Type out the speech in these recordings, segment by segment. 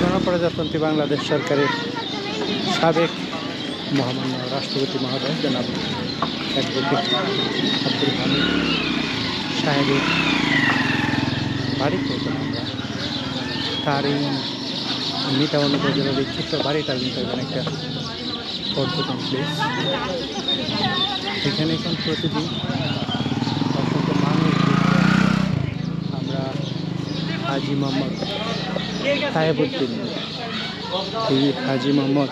গণপ্রজাতন্ত্রী বাংলাদেশ সরকারের সাবেক মহামান্য রাষ্ট্রপতি মহোদয়, জনাব আব্দুল হামিদ সাহেবের বাড়িতে আমরা তার এই মিটামন উপজেলার এই ছোট্ট বাড়িটার কিন্তু এখানে একটা পর্যটন প্লেস এখানে এখন প্রতিদিন অসংখ্য মানুষ ঘুরতে আসে। আমরা হাজি মোহাম্মদ সাহেবুদ্দিন এই হাজি মোহাম্মদ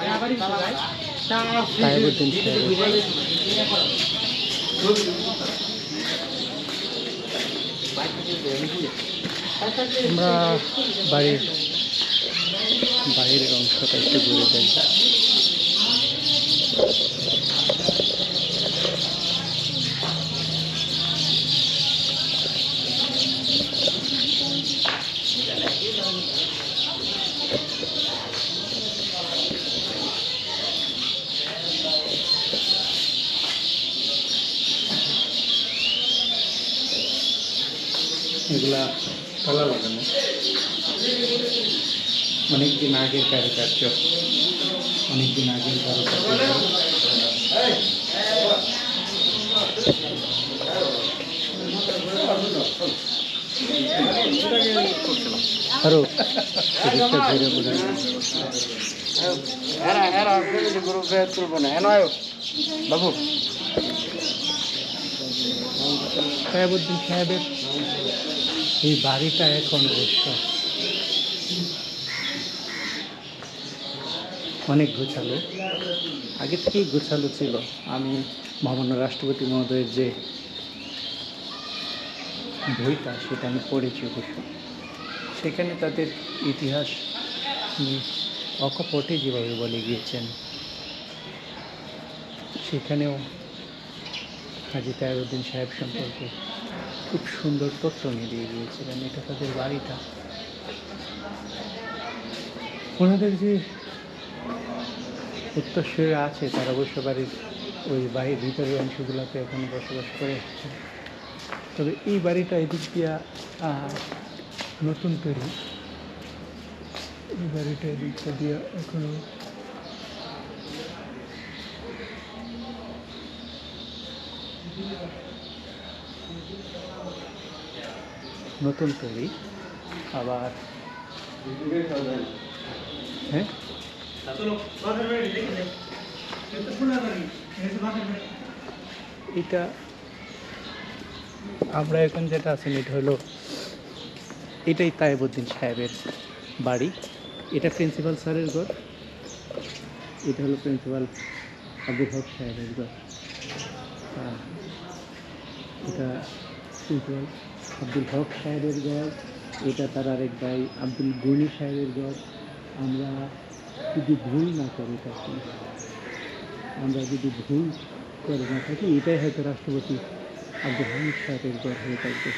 সাহেবুদ্দিন সাহেব। আমরা বাড়ির বাইরের অংশটা একটু ঘুরে যাই এগুলা তালা লাগানো অনেকদিন আগের কারুকার্য অনেকদিন আগের কারুকার্য এদিকটা আয়ো বাবু। সাহেবুদ্দিন সাহেবের এই বাড়িটা এখন অবশ্য অনেক গোছালো। আগে থেকেই গোছালো ছিল। আমি মহামান্য রাষ্ট্রপতি মহোদয়ের যে বইটা সেটা আমি পড়েছি অবশ্য। সেখানে তাদের ইতিহাস অকপটে যেভাবে বলে গিয়েছেন, সেখানেও হাজি তায়রুদ্দিন সাহেব সম্পর্কে খুব সুন্দর তথ্য নিয়ে দিয়ে গিয়েছিলেন, এটা তাদের বাড়িটা। ওনাদের যে উত্তরসূরি আছে, তারা অবশ্য বাড়ির ওই বাড়ির ভিতরের অংশগুলোতে এখন বসবাস করে তবে এই বাড়িটা এদিক দিয়া নতুন তৈরি। এই বাড়িটা এদিকটা দিয়া এখনও। নতুন তৈরি। আবার হ্যাঁ? এটা আমরা এখন যেটা আছেন এটা হলো এটাই তাইবুদ্দিন সাহেবের বাড়ি। এটা প্রিন্সিপাল স্যারের ঘর। এটা হলো প্রিন্সিপাল আব্দুল হক সাহেবের ঘর। এটা প্রিন্সিপাল আব্দুল হক সাহেবের ঘর। এটা তার আরেক ভাই আব্দুল গনি সাহেবের ঘর। আমরা যদি ভুল না করে থাকি আমরা যদি ভুল করে না থাকি, এটাই হয়তো রাষ্ট্রপতি আব্দুল হামিদ সাহেবের ঘর হয়ে থাকবে।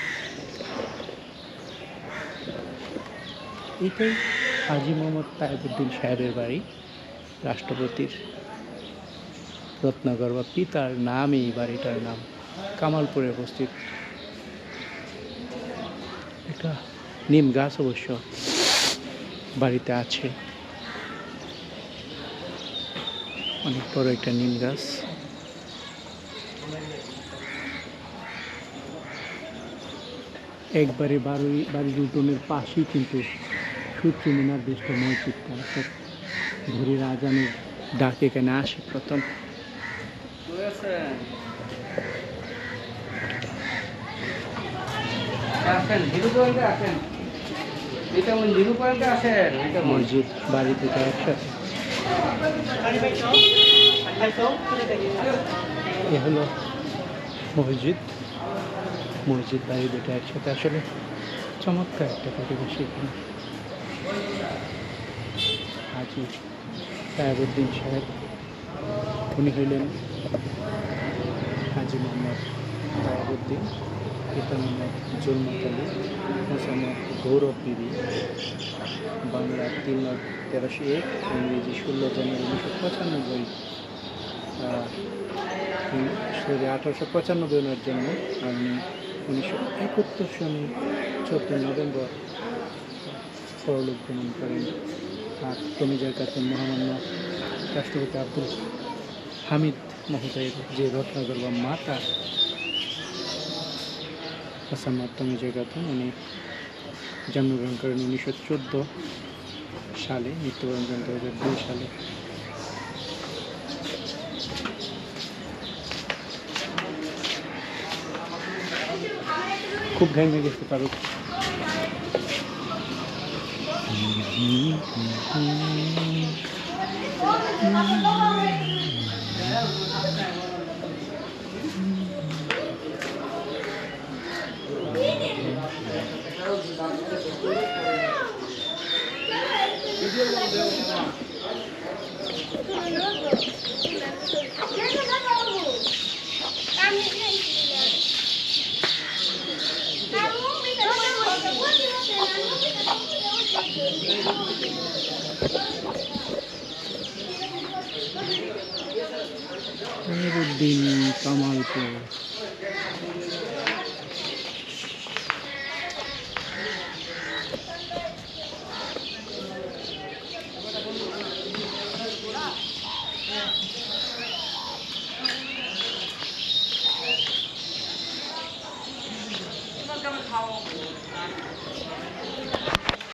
এটাই হাজি মোহাম্মদ তায়েবুদ্দিন সাহেবের বাড়ি, রাষ্ট্রপতির রত্নগর বা পিতার নাম, এই বাড়িটার নাম কামালপুরে অবস্থিত। একটা নিম গাছ অবশ্য বাড়িতে আছে। অনেক বড় একটা নিম গাছ। একবারে বাড়ি বাড়ির উঠোনের পাশেই কিন্তু সূর্য মিনার দেশটা মসজিদটা অর্থাৎ ঘুরির আজানের ডাক এখানে আসে প্রথম? মসজিদ বাড়ি থেকে একসাথে। এ হলো মসজিদ। মসজিদ বাড়ি দুটো একসাথে। আসলে চমৎকার একটা পরিবেশ এখানে। হাজি সাহেবুদ্দিন সাহেব, উনি হইলেন হাজি মোহাম্মদ সাহেবুদ্দিন পিতা মোহাম্মদ জুলমত মোসাম্মদ গৌরব বিবি। বাংলা তিন লাখ তেরোশো এক, ইংরেজি ষোলো জানুয়ারি উনিশশো পঁচানব্বই। সরি, আঠারোশো পঁচানব্বই ওনার জন্য আমি উনিশশো একাত্তর সনে চোদ্দ নভেম্বর পরলোক গমন করেন। আর তমিজার কাতুন মহামান্য রাষ্ট্রপতি আব্দুল হামিদ মহোদয়ের যে রত্নগর বা মাতা হাসানাত তমিজা খাতুন উনি জন্মগ্রহণ করেন উনিশশো চোদ্দ সালে, মৃত্যুবরণ করেন দু হাজার দুই সালে। খুব ঘামে গেছে Mm-hmm. ফারুক উদ্দিন কামালপুর